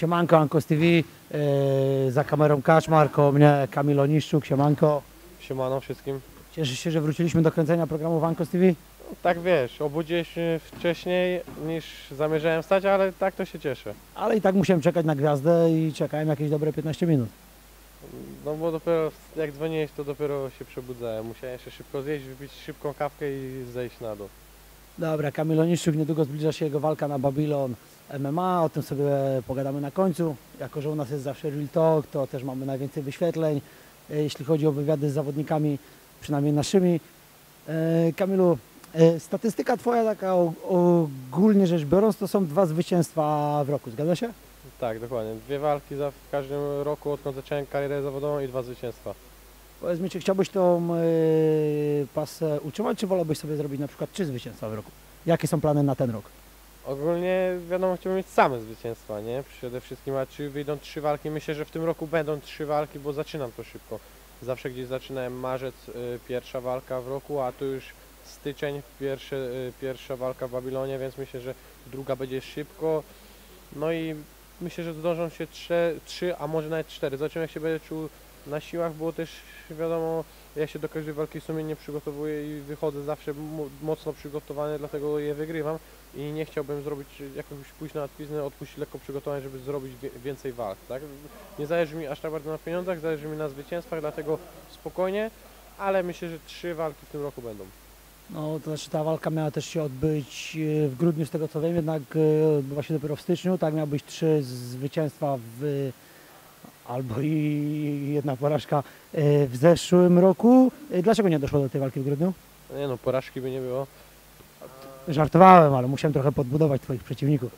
Siemanko, Ankos TV, yy, za kamerą Kaczmar, koło mnie Kamil Oniszczuk, siemanko. Siemano wszystkim. Cieszysz się, że wróciliśmy do kręcenia programu w Ankos TV? No, tak wiesz, obudziłem się wcześniej niż zamierzałem stać, ale tak to się cieszę. Ale i tak musiałem czekać na gwiazdę i czekałem jakieś dobre 15 minut. No bo dopiero jak dzwoniłeś, to dopiero się przebudzałem. Musiałem jeszcze szybko zjeść, wypić szybką kawkę i zejść na dół. Dobra, Kamil Oniszczuk, niedługo zbliża się jego walka na Babylon MMA, o tym sobie pogadamy na końcu. Jako, że u nas jest zawsze Real Talk, to też mamy najwięcej wyświetleń, e, jeśli chodzi o wywiady z zawodnikami, przynajmniej naszymi. E, Kamilu, e, statystyka Twoja taka ogólnie rzecz biorąc, to są dwa zwycięstwa w roku, zgadza się? Tak, dokładnie. Dwie walki za w każdym roku, odkąd zacząłem karierę zawodową i dwa zwycięstwa. Powiedz mi, czy chciałbyś tą pasę utrzymać, czy wolałbyś sobie zrobić na przykład trzy zwycięstwa w roku? Jakie są plany na ten rok? Ogólnie wiadomo, chciałbym mieć same zwycięstwa, nie? Przede wszystkim, a czy wyjdą trzy walki? Myślę, że w tym roku będą trzy walki, bo zaczynam to szybko. Zawsze gdzieś zaczynałem marzec, y, pierwsza walka w roku, a tu już styczeń, pierwsze, y, pierwsza walka w Babilonie, więc myślę, że druga będzie szybko. No i myślę, że zdążą się trzy, trzy a może nawet cztery. Zobaczymy, jak się będę czuł na siłach, bo też wiadomo, ja się do każdej walki sumiennie przygotowuję i wychodzę zawsze mo- mocno przygotowany, dlatego je wygrywam i nie chciałbym zrobić jakąś pójść na odpiznę, odpuścić lekko przygotowanie, żeby zrobić więcej walk, tak? Nie zależy mi aż tak bardzo na pieniądzach, zależy mi na zwycięstwach, dlatego spokojnie, ale myślę, że trzy walki w tym roku będą. No, to znaczy ta walka miała też się odbyć e, w grudniu, z tego co wiem, jednak e, odbywa się dopiero w styczniu, tak miały być trzy zwycięstwa w albo i jedna porażka e, w zeszłym roku. E, Dlaczego nie doszło do tej walki w grudniu? Nie no, porażki by nie było, Żartowałem, ale musiałem trochę podbudować Twoich przeciwników.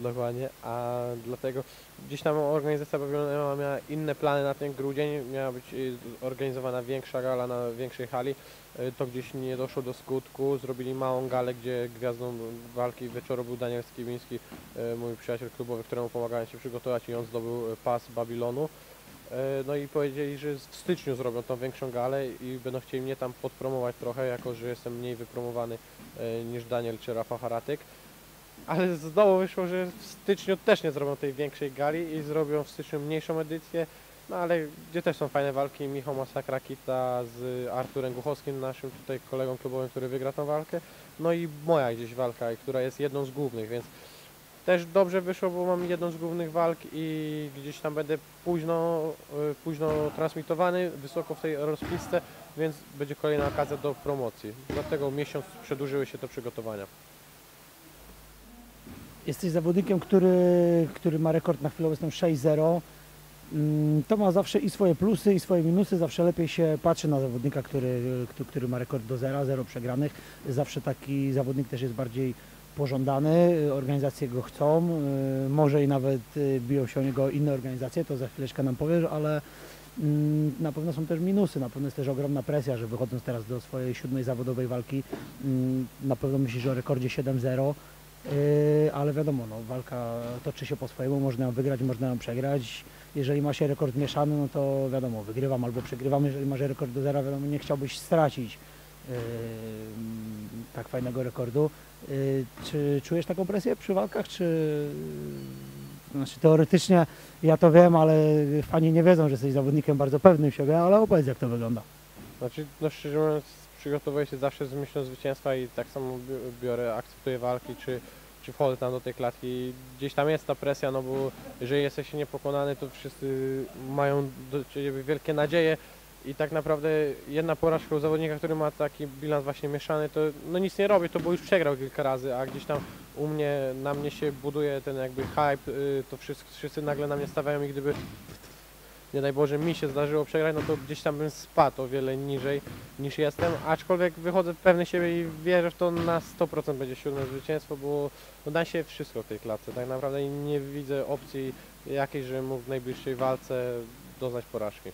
Dokładnie, a dlatego gdzieś tam organizacja Babylona miała inne plany na ten grudzień, miała być y, organizowana większa gala na większej hali, Y, to gdzieś nie doszło do skutku, zrobili małą galę, gdzie gwiazdą walki wieczoru był Daniel Skibiński, y, mój przyjaciel klubowy, któremu pomagałem się przygotować i on zdobył pas Babilonu. No i powiedzieli, że w styczniu zrobią tą większą galę i będą chcieli mnie tam podpromować trochę, jako że jestem mniej wypromowany niż Daniel czy Rafa Haratyk. Ale z dołu wyszło, że w styczniu też nie zrobią tej większej gali i zrobią w styczniu mniejszą edycję. No ale gdzie też są fajne walki, Michał Masakra Kita z Arturem Guchowskim, naszym tutaj kolegą klubowym, który wygra tą walkę. No i moja gdzieś walka, która jest jedną z głównych, więc też dobrze wyszło, bo mam jedną z głównych walk i gdzieś tam będę późno, y, późno transmitowany, wysoko w tej rozpisce, więc będzie kolejna okazja do promocji. Dlatego miesiąc przedłużyły się te przygotowania. Jesteś zawodnikiem, który, który ma rekord na chwilę obecną 6-0. Mm, To ma zawsze i swoje plusy, i swoje minusy. Zawsze lepiej się patrzy na zawodnika, który, który- ma rekord do zera, zero przegranych. Zawsze taki zawodnik też jest bardziej pożądany, organizacje go chcą, y, może i nawet y, biją się o niego inne organizacje, to za chwileczkę nam powiesz, ale mm, na pewno są też minusy, na pewno jest też ogromna presja, że wychodząc teraz do swojej siódmej zawodowej walki, mm, na pewno myślisz o rekordzie 7-0, Yy, ale wiadomo, no, walka toczy się po swojemu, można ją wygrać, można ją przegrać. Jeżeli ma się rekord mieszany, no to wiadomo, wygrywam albo przegrywam. Jeżeli masz rekord do zera, wiadomo, nie chciałbyś stracić yy, tak fajnego rekordu. Yy, czy czujesz taką presję przy walkach, czy... Znaczy teoretycznie ja to wiem, ale fani nie wiedzą, że jesteś zawodnikiem bardzo pewnym siebie, ale opowiedz jak to wygląda. Znaczy, no szczerze mówiąc, przygotowuję się zawsze z myślą zwycięstwa i tak samo bi- biorę, akceptuję walki, czy, czy wchodzę tam do tej klatki. Gdzieś tam jest ta presja, no bo jeżeli jesteś niepokonany, to wszyscy mają do ciebie wielkie nadzieje i tak naprawdę jedna porażka u zawodnika, który ma taki bilans właśnie mieszany, to no nic nie robi, to bo już przegrał kilka razy, a gdzieś tam u mnie, na mnie się buduje ten jakby hype, y, to wszyscy, wszyscy nagle na mnie stawiają i gdyby nie daj Boże mi się zdarzyło przegrać, no to gdzieś tam bym spadł o wiele niżej niż jestem, aczkolwiek wychodzę pewny siebie i wierzę w to na 100% będzie siódme zwycięstwo, bo no da się wszystko w tej klatce, tak naprawdę nie widzę opcji jakiejś, żebym mógł w najbliższej walce doznać porażki.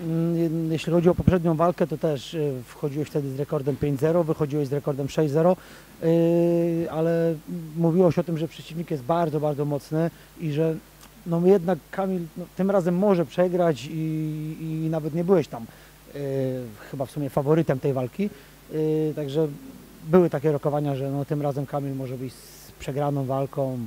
Mm, Jeśli chodzi o poprzednią walkę, to też y, wchodziłeś wtedy z rekordem 5-0, wychodziłeś z rekordem 6-0, yy, ale mówiło się o tym, że przeciwnik jest bardzo, bardzo mocny i że no jednak Kamil no, tym razem może przegrać i, i nawet nie byłeś tam yy, chyba w sumie faworytem tej walki. Yy, także były takie rokowania, że no, tym razem Kamil może być z przegraną walką,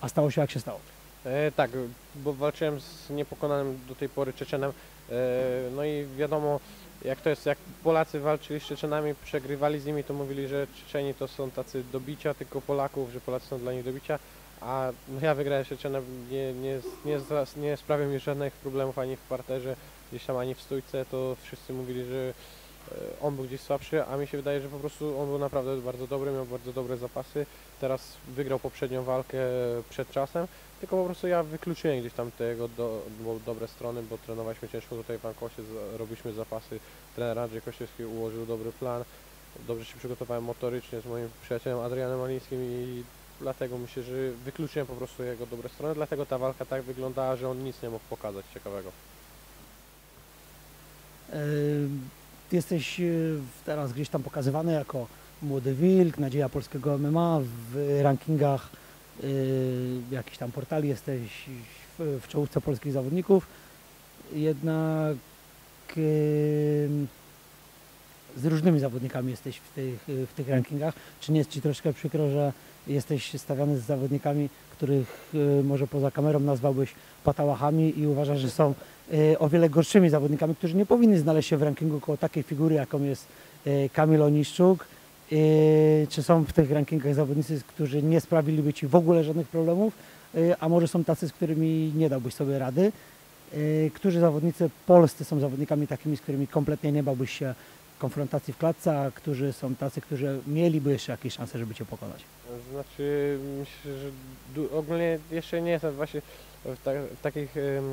a stało się jak się stało. E, tak, bo walczyłem z niepokonanym do tej pory Czeczenem. E, no i wiadomo, jak to jest, jak Polacy walczyli z Czeczenami, przegrywali z nimi, to mówili, że Czeczeni to są tacy do bicia tylko Polaków, że Polacy są dla nich do bicia. A no ja wygrałem Czeczenem, nie, nie, nie, zra- nie sprawił mi żadnych problemów ani w parterze, gdzieś tam ani w stójce, to wszyscy mówili, że e, on był gdzieś słabszy, a mi się wydaje, że po prostu on był naprawdę bardzo dobry, miał bardzo dobre zapasy. Teraz wygrał poprzednią walkę przed czasem, tylko po prostu ja wykluczyłem gdzieś tam te jego do, do, dobre strony, bo trenowaliśmy ciężko tutaj w Ankosie, robiliśmy zapasy. Trener Andrzej Kościelski ułożył dobry plan. Dobrze się przygotowałem motorycznie z moim przyjacielem Adrianem Malińskim i dlatego myślę, że wykluczyłem po prostu jego dobre strony, dlatego ta walka tak wyglądała, że on nic nie mógł pokazać ciekawego. Ty jesteś e, teraz gdzieś tam pokazywany jako młody wilk, nadzieja polskiego MMA w rankingach e, jakichś tam portali jesteś w, czołówce polskich zawodników. Jednak z różnymi zawodnikami jesteś w tych, w tych rankingach. Czy nie jest Ci troszkę przykro, że jesteś stawiany z zawodnikami, których e, może poza kamerą nazwałbyś patałachami i uważasz, że są e, o wiele gorszymi zawodnikami, którzy nie powinni znaleźć się w rankingu koło takiej figury, jaką jest Kamil Oniszczuk. Czy są w tych rankingach zawodnicy, którzy nie sprawiliby Ci w ogóle żadnych problemów, a może są tacy, z którymi nie dałbyś sobie rady? Którzy zawodnicy polscy są zawodnikami takimi, z którymi kompletnie nie bałbyś się konfrontacji w klatce, a którzy są tacy, którzy mieliby jeszcze jakieś szanse, żeby Cię pokonać? Znaczy, myślę, że ogólnie jeszcze nie jestem właśnie w, ta- w takich em,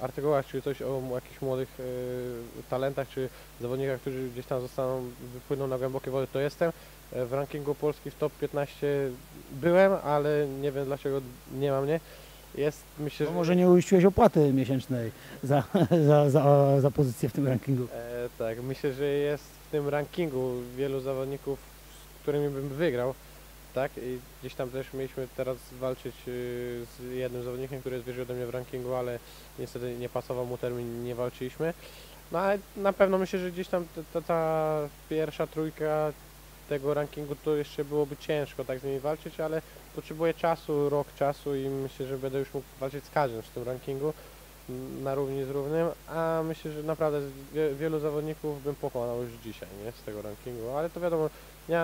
artykułach, czy coś o jakichś młodych e, talentach, czy zawodnikach, którzy gdzieś tam zostaną, wypłyną na głębokie wody, to jestem. E, W rankingu Polski w top 15 byłem, ale nie wiem dlaczego nie ma mnie. Jest, myślę, Bo że... może nie uiściłeś opłaty miesięcznej za, za, za, za pozycję w tym rankingu. E, tak, myślę, że jest w tym rankingu wielu zawodników, z którymi bym wygrał, tak? I gdzieś tam też mieliśmy teraz walczyć y, z jednym zawodnikiem, który jest wyżej ode mnie w rankingu, ale niestety nie pasował mu termin, nie walczyliśmy. No ale na pewno myślę, że gdzieś tam ta, ta, ta pierwsza trójka tego rankingu to jeszcze byłoby ciężko tak z nimi walczyć, ale potrzebuję czasu, rok czasu i myślę, że będę już mógł walczyć z każdym w tym rankingu m, na równi z równym, a myślę, że naprawdę wie, wielu zawodników bym pokonał już dzisiaj, nie, z tego rankingu, ale to wiadomo, nie,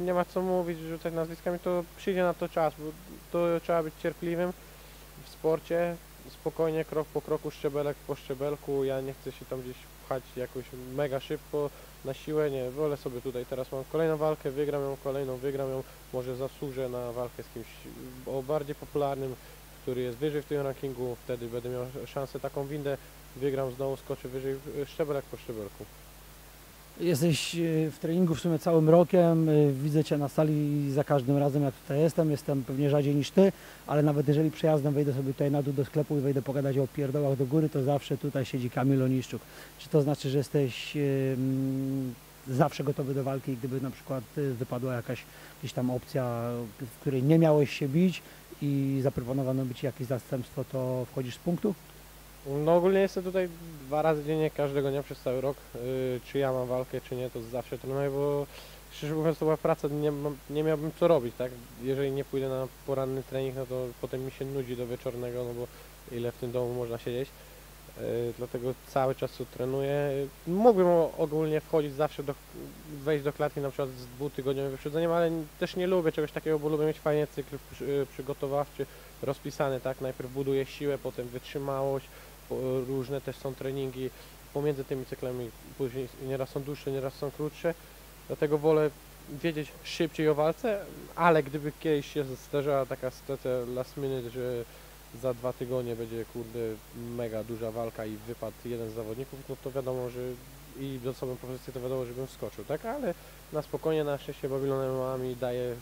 nie ma co mówić, rzucać nazwiskami, to przyjdzie na to czas, bo to trzeba być cierpliwym w sporcie, spokojnie, krok po kroku, szczebelek po szczebelku, ja nie chcę się tam gdzieś pchać jakoś mega szybko, na siłę, nie, wolę sobie tutaj, teraz mam kolejną walkę, wygram ją, kolejną, wygram ją, może zasłużę na walkę z kimś o bardziej popularnym, który jest wyżej w tym rankingu, wtedy będę miał szansę taką windę, wygram znowu, skoczę wyżej, szczebelek po szczebelku. Jesteś e, w treningu w sumie całym rokiem, e, widzę Cię na sali za każdym razem jak tutaj jestem, jestem pewnie rzadziej niż Ty, ale nawet jeżeli przejazdem wejdę sobie tutaj na dół do sklepu i wejdę pogadać o pierdołach do góry, to zawsze tutaj siedzi Kamil Oniszczuk. Czy to znaczy, że jesteś zawsze gotowy do walki, gdyby na przykład e, wypadła jakaś gdzieś tam opcja, w której nie miałeś się bić i zaproponowano by Ci jakieś zastępstwo, to wchodzisz z punktu? No ogólnie jestem tutaj dwa razy dziennie, każdego dnia przez cały rok. Yy, czy ja mam walkę, czy nie, to zawsze trenuję, bo szczerze mówiąc to była praca, nie, nie miałbym co robić, tak? Jeżeli nie pójdę na poranny trening, no to potem mi się nudzi do wieczornego, no bo ile w tym domu można siedzieć. Yy, dlatego cały czas tu trenuję. Mógłbym ogólnie wchodzić zawsze do, wejść do klatki na przykład z dwutygodniowym wyprzedzeniem, ale też nie lubię czegoś takiego, bo lubię mieć fajnie cykl przy, przygotowawczy rozpisany, tak? Najpierw buduję siłę, potem wytrzymałość, różne też są treningi pomiędzy tymi cyklami, później nieraz są dłuższe, nieraz są krótsze, dlatego wolę wiedzieć szybciej o walce, ale gdyby kiedyś się zdarzyła taka sytuacja last minute, że za dwa tygodnie będzie kurde mega duża walka i wypadł jeden z zawodników, no to wiadomo, że i do sobą propozycję to wiadomo, żebym wskoczył, tak? Ale na spokojnie, na szczęście Babylon MMA mi daje,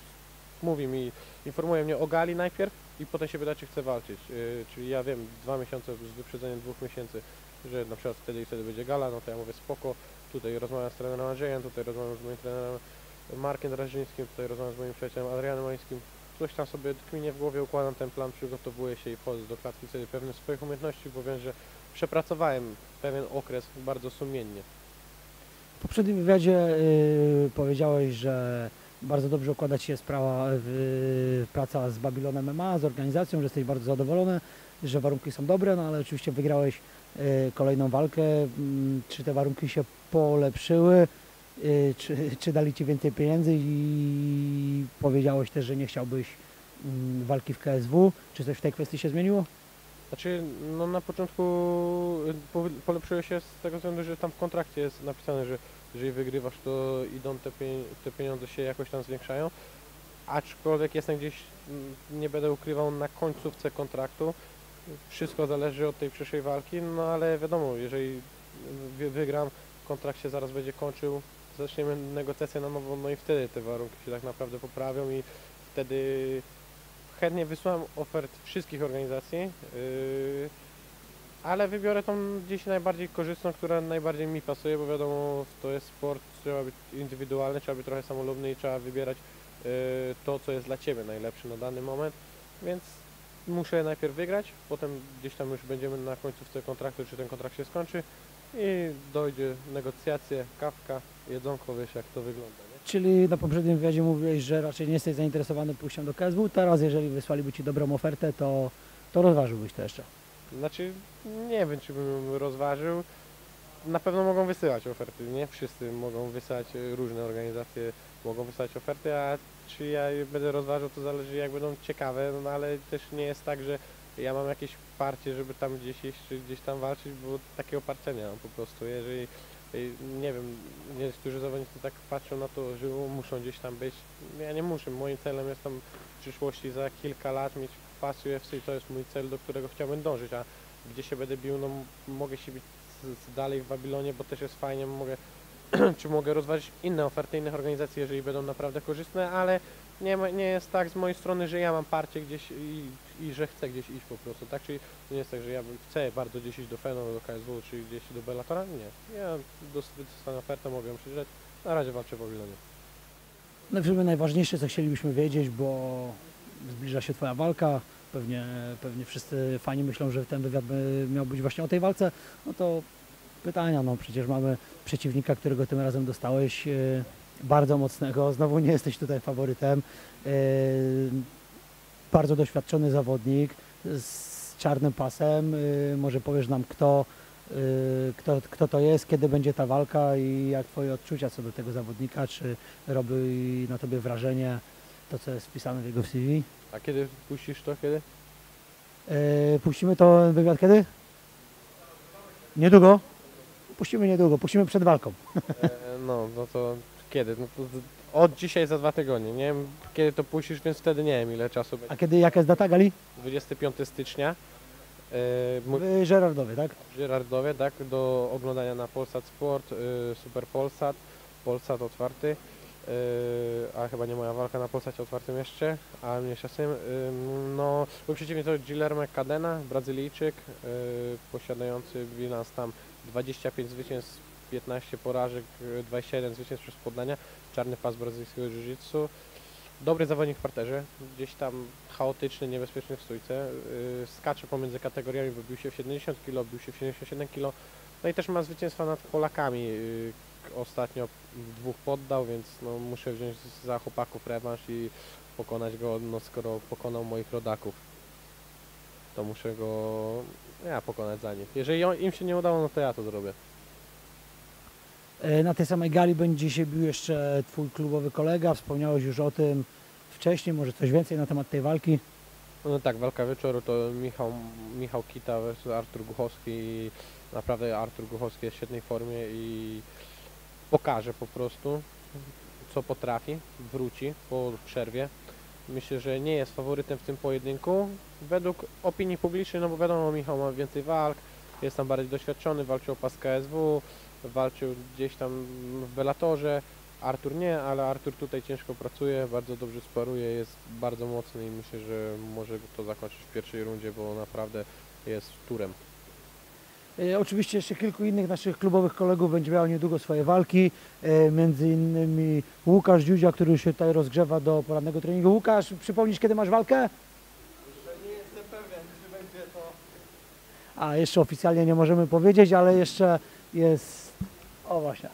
mówi mi, informuje mnie o gali najpierw i potem się pyta, czy chce walczyć. Yy, czyli ja wiem, dwa miesiące z wyprzedzeniem dwóch miesięcy, że na przykład wtedy i wtedy będzie gala, no to ja mówię spoko, tutaj rozmawiam z trenerem Andrzejem, tutaj rozmawiam z moim trenerem Markiem Drażyńskim, tutaj rozmawiam z moim przyjacielem Adrianem Mańskim. Coś tam sobie tkminie w głowie, układam ten plan, przygotowuję się i wchodzę do klatki wtedy pewny swoich umiejętności, bo wiem, że przepracowałem pewien okres bardzo sumiennie. W poprzednim wywiadzie y, powiedziałeś, że Bardzo dobrze układa Ci się sprawa, w, praca z Babilonem MMA, z organizacją, że jesteś bardzo zadowolony, że warunki są dobre, no ale oczywiście wygrałeś e, kolejną walkę. Mm, Czy te warunki się polepszyły? E, Czy, czy dali Ci więcej pieniędzy i powiedziałeś też, że nie chciałbyś mm, walki w KSW? Czy coś w tej kwestii się zmieniło? Znaczy, no na początku y, po- polepszyło się z tego względu, że tam w kontrakcie jest napisane, że jeżeli wygrywasz, to idą te, te pieniądze się jakoś tam zwiększają. Aczkolwiek jestem gdzieś, mm, nie będę ukrywał, na końcówce kontraktu. Wszystko zależy od tej przyszłej walki, no ale wiadomo, jeżeli wy- wygram, kontrakt się zaraz będzie kończył, zaczniemy negocjacje na nowo, no i wtedy te warunki się tak naprawdę poprawią i wtedy chętnie wysłałem ofert wszystkich organizacji, yy, ale wybiorę tą gdzieś najbardziej korzystną, która najbardziej mi pasuje, bo wiadomo, to jest sport, trzeba być indywidualny, trzeba być trochę samolubny i trzeba wybierać yy, to, co jest dla Ciebie najlepsze na dany moment, więc muszę najpierw wygrać, potem gdzieś tam już będziemy na końcówce kontraktu, czy ten kontrakt się skończy i dojdzie negocjacje, kawka, jedzonko, wiesz jak to wygląda? Czyli na poprzednim wywiadzie mówiłeś, że raczej nie jesteś zainteresowany pójściem do KSW. Teraz, jeżeli wysłaliby Ci dobrą ofertę, to, to rozważyłbyś to jeszcze. Znaczy, nie wiem, czy bym rozważył. Na pewno mogą wysyłać oferty, nie? Wszyscy mogą wysyłać, y, różne organizacje mogą wysyłać oferty, a czy ja będę rozważał, to zależy jak będą ciekawe, no ale też nie jest tak, że ja mam jakieś parcie, żeby tam gdzieś gdzieś tam walczyć, bo takiego parcia nie mam po prostu. Jeżeli, nie wiem, niektórzy zawodnicy tak patrzą na to, że muszą gdzieś tam być. Ja nie muszę, moim celem jest tam w przyszłości za kilka lat mieć pas UFC, to jest mój cel, do którego chciałbym dążyć, a gdzie się będę bił, no mogę się bić dalej w Babilonie, bo też jest fajnie, mogę, czy mogę rozważyć inne oferty innych organizacji, jeżeli będą naprawdę korzystne, ale nie, nie jest tak z mojej strony, że ja mam parcie gdzieś i, i że chcę gdzieś iść po prostu, tak? Czyli nie jest tak, że ja chcę bardzo gdzieś iść do Feno, do KSW, czy gdzieś do Bellatora, nie. Ja dos- dostanę ofertę, mogę ją przeczytać, na razie walczę w Babilonie. No w najważniejsze, co chcielibyśmy wiedzieć, bo zbliża się Twoja walka, pewnie, pewnie wszyscy fani myślą, że ten wywiad miał być właśnie o tej walce, no to pytania, no przecież mamy przeciwnika, którego tym razem dostałeś, e, bardzo mocnego, znowu nie jesteś tutaj faworytem, e, bardzo doświadczony zawodnik z czarnym pasem, e, może powiesz nam kto, kto, kto to jest, kiedy będzie ta walka i jak Twoje odczucia co do tego zawodnika, czy robi na Tobie wrażenie to, co jest wpisane w jego CV. A kiedy puścisz to, kiedy? Puścimy to wywiad kiedy? Niedługo? Puścimy niedługo, puścimy przed walką. E, no, no to kiedy? No to od dzisiaj za dwa tygodnie. Nie wiem kiedy to puścisz, więc wtedy nie wiem ile czasu A będzie. kiedy, jaka jest data gali? 25 stycznia. W Żerardowie, tak? w Żyrardowie, tak? Do oglądania na Polsat Sport, y, Super Polsat, Polsat otwarty. y, a chyba nie moja walka na Polsacie otwartym jeszcze, a mniejsza z tym. y, no, był przeciwnik to Guillermo Cadena, Brazylijczyk, y, posiadający bilans tam 25 zwycięstw, 15 porażek, y, 21 zwycięstw przez poddania, czarny pas brazylijskiego jiu-jitsu. Dobry zawodnik w parterze, gdzieś tam chaotyczny, niebezpieczny w stójce, y, skacze pomiędzy kategoriami, bo bił się w 70 kg, bił się w 77 kg, no i też ma zwycięstwa nad Polakami, y, ostatnio dwóch poddał, więc no, muszę wziąć za chłopaków rewanż i pokonać go, no skoro pokonał moich rodaków, to muszę go ja pokonać za nich. Jeżeli on, im się nie udało, no to ja to zrobię. E, Na tej samej gali będzie się bił jeszcze Twój klubowy kolega, wspomniałeś już o tym wcześniej, może coś więcej na temat tej walki. No tak, walka wieczoru to Michał, Michał Kita versus Artur Guchowski naprawdę Artur Guchowski jest w świetnej formie i pokaże po prostu co potrafi, wróci po przerwie. Myślę, że nie jest faworytem w tym pojedynku według opinii publicznej, no bo wiadomo Michał ma więcej walk, jest tam bardziej doświadczony, walczył o pas KSW, walczył gdzieś tam w Bellatorze, Artur nie, ale Artur tutaj ciężko pracuje, bardzo dobrze sparuje, jest bardzo mocny i myślę, że może to zakończyć w pierwszej rundzie, bo naprawdę jest turem. E, Oczywiście jeszcze kilku innych naszych klubowych kolegów będzie miało niedługo swoje walki, e, między innymi Łukasz Dziudzia, który się tutaj rozgrzewa do porannego treningu. Łukasz, przypomnisz kiedy masz walkę? Nie jestem pewien, czy będzie to. A jeszcze oficjalnie nie możemy powiedzieć, ale jeszcze jest. O właśnie.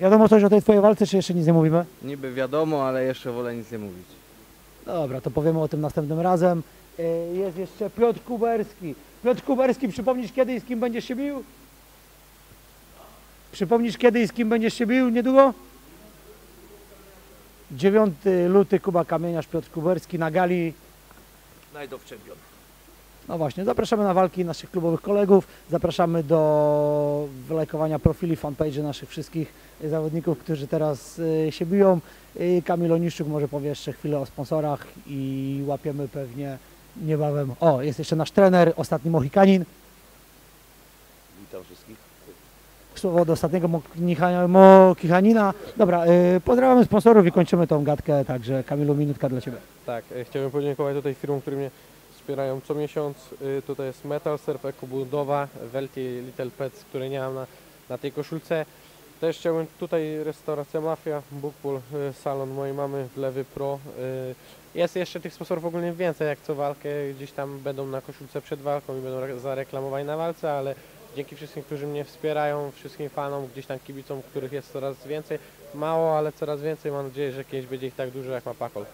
Wiadomo coś o tej twojej walce, czy jeszcze nic nie mówimy? Niby wiadomo, ale jeszcze wolę nic nie mówić. Dobra, to powiemy o tym następnym razem. E, Jest jeszcze Piotr Kuberski. Piotr Kuberski, przypomnisz kiedy i z kim będziesz się bił? Przypomnisz kiedy i z kim będziesz się bił niedługo? 9 luty Kuba Kamieniarz, Piotr Kuberski na gali. Of Champion. No właśnie, zapraszamy na walki naszych klubowych kolegów, zapraszamy do wylajkowania profili, fanpage naszych wszystkich zawodników, którzy teraz y, się biją. Y, Kamil Oniszczuk może powie jeszcze chwilę o sponsorach i łapiemy pewnie niebawem. O, jest jeszcze nasz trener, ostatni Mohikanin. Witam wszystkich. Słowo do ostatniego Mokicha- Mokichanina. Dobra, y, pozdrawiamy sponsorów i kończymy tą gadkę, także Kamilu, minutka dla Ciebie. Tak, e, chciałbym podziękować tutaj firmom, które mnie wspierają co miesiąc. Y, Tutaj jest Metal Surf, Ekobudowa, Welti, Little Pets, które nie mam na, na tej koszulce. Też chciałbym tutaj restauracja Mafia, Bookpool, y, salon mojej mamy, Wlewy Pro. Y, Jest jeszcze tych sponsorów ogólnie więcej, jak co walkę gdzieś tam będą na koszulce przed walką i będą re- zareklamowani na walce, ale dzięki wszystkim, którzy mnie wspierają, wszystkim fanom, gdzieś tam kibicom, których jest coraz więcej. Mało, ale coraz więcej. Mam nadzieję, że kiedyś będzie ich tak dużo jak ma Pakol.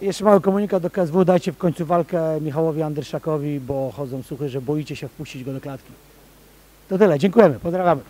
Jeszcze mały komunikat do KSW, dajcie w końcu walkę Michałowi Andryszakowi, bo chodzą słuchy, że boicie się wpuścić go do klatki. To tyle, dziękujemy, pozdrawiamy.